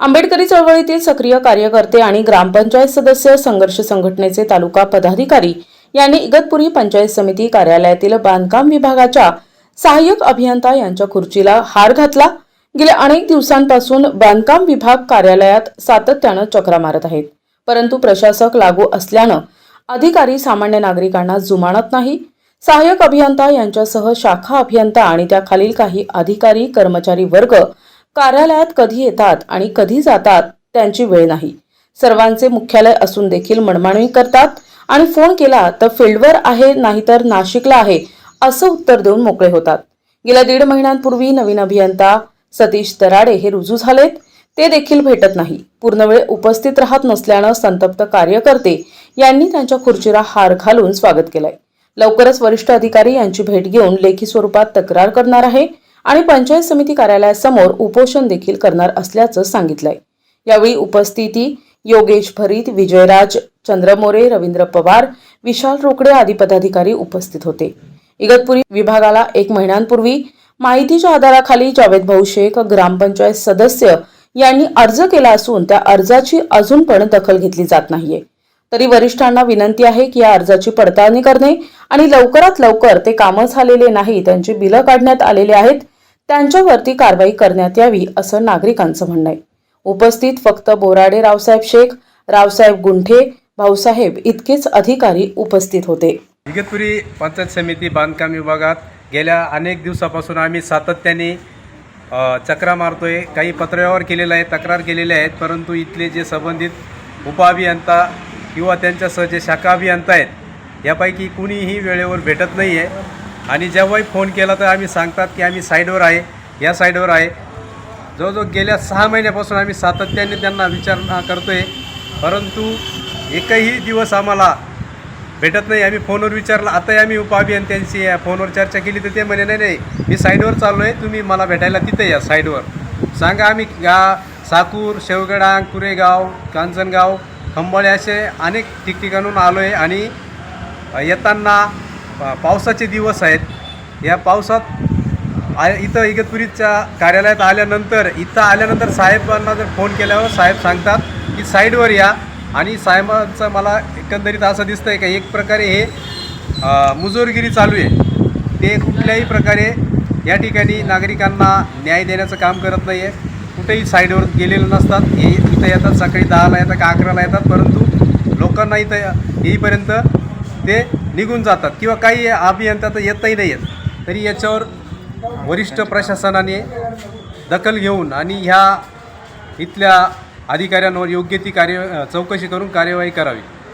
आंबेडकरी चळवळीतील सक्रिय कार्यकर्ते आणि ग्रामपंचायत सदस्य संघर्ष संघटनेचे तालुका पदाधिकारी यांनी इगतपुरी पंचायत समिती कार्यालयातील बांधकाम विभागाच्या सहाय्यक अभियंता यांच्या खुर्चीला हार घातला. गेल्या अनेक दिवसांपासून बांधकाम विभाग कार्यालयात सातत्यानं चक्रा मारत आहेत. परंतु प्रशासक लागू असल्यानं अधिकारी सामान्य नागरिकांना जुमानत नाही. सहाय्यक अभियंता यांच्यासह शाखा अभियंता आणि त्याखालील काही अधिकारी कर्मचारी वर्ग कार्यालयात कधी येतात आणि कधी जातात त्यांची वेळ नाही. सर्वांचे मुख्यालय असून देखील मनमानवी करतात आणि फोन केला तर फील्डवर आहे नाहीतर नाशिकला आहे असं उत्तर देऊन मोकळे होतात. गेल्या दीड महिन्यांपूर्वी नवीन अभियंता सतीश दराडे हे रुजू झालेत. ते देखील भेटत नाही. पूर्ण वेळ उपस्थित राहत नसल्यानं संतप्त कार्यकर्ते यांनी त्यांच्या खुर्चीला हार घालून स्वागत केलंय. लवकरच वरिष्ठ अधिकारी यांची भेट घेऊन लेखी स्वरूपात तक्रार करणार आहे. आणि पंचायत समिती कार्यालयासमोर उपोषण देखील करणार असल्याचं सांगितलंय. यावेळी उपस्थिती योगेश भरीत विजयराज चंद्रमोरे रवींद्र पवार विशाल रोकडे आदी पदाधिकारी उपस्थित होते. इगतपुरी विभागाला एक महिन्यांपूर्वी माहितीच्या आधाराखाली जावेद भाऊ शेख ग्रामपंचायत सदस्य यांनी अर्ज केला असून त्या अर्जाची अजून पण दखल घेतली जात नाहीये. तरी वरिष्ठांना विनंती आहे की या अर्जाची पडताळणी करणे आणि लवकरात लवकर ते कामं झालेले नाही त्यांची बिलं काढण्यात आलेले आहेत त्यांच्यावरती कारवाई करण्यात यावी असं नागरिकांचं म्हणणं आहे. उपस्थित फक्त बोराडे रावसाहेब शेख रावसाहेब गुंठे भाऊसाहेब इतकेच अधिकारी उपस्थित होते. इगतपुरी पंचायत समिती बांधकाम विभागात गेल्या अनेक दिवसापासून आम्ही सातत्याने चक्रा मारतोय. काही पत्रव्यवहार केलेला आहे तक्रार केलेल्या आहेत परंतु इथले जे संबंधित उपअभियंता किंवा त्यांच्यासह जे शाखा अभियंता आहेत यापैकी कुणीही वेळेवर भेटत नाही आहे आणि जेव्हाही फोन केला तर आम्ही सांगतात की आम्ही साईडवर आहे या साईडवर आहे. जवळजवळ गेल्या सहा महिन्यापासून आम्ही सातत्याने त्यांना विचारणा आहे परंतु एकही दिवस आम्हाला भेटत नाही. आम्ही फोनवर विचारलं आताही आम्ही उपअभियंत्यांशी या फोनवर चर्चा केली तर ते म्हणे नाही नाही मी साईडवर चाललो आहे तुम्ही मला भेटायला तिथे या साईडवर. सांगा आम्ही गा साकूर शेवगडांग कुरेगाव कांचनगाव खंबाळे असे अनेक ठिकठिकाणून आलो आहे आणि येताना पा- पावसाचे दिवस आहेत. या पावसात आ इथं इगतपुरीच्या कार्यालयात आल्यानंतर इथं आल्यानंतर साहेबांना जर फोन केल्यावर साहेब सांगतात की साईडवर या. आणि साहेबांचं मला एकंदरीत असं दिसतं आहे का एक प्रकारे हे मुजोरगिरी चालू आहे. ते कुठल्याही प्रकारे या ठिकाणी नागरिकांना न्याय देण्याचं काम करत नाही आहे कुठेही साईडवर गेलेले नसतात. हे इथं येतात सकाळी दहाला येतात का अकराला येतात. परंतु लोकांना इथं येईपर्यंत ते निघून जातात किंवा काही अभियंता तर येतही नाही आहेत. तरी याच्यावर वरिष्ठ प्रशासनाने दखल घेऊन आणि ह्या इथल्या अधिकाऱ्यांवर योग्य ती कार्य चौकशी करून कार्यवाही करावी.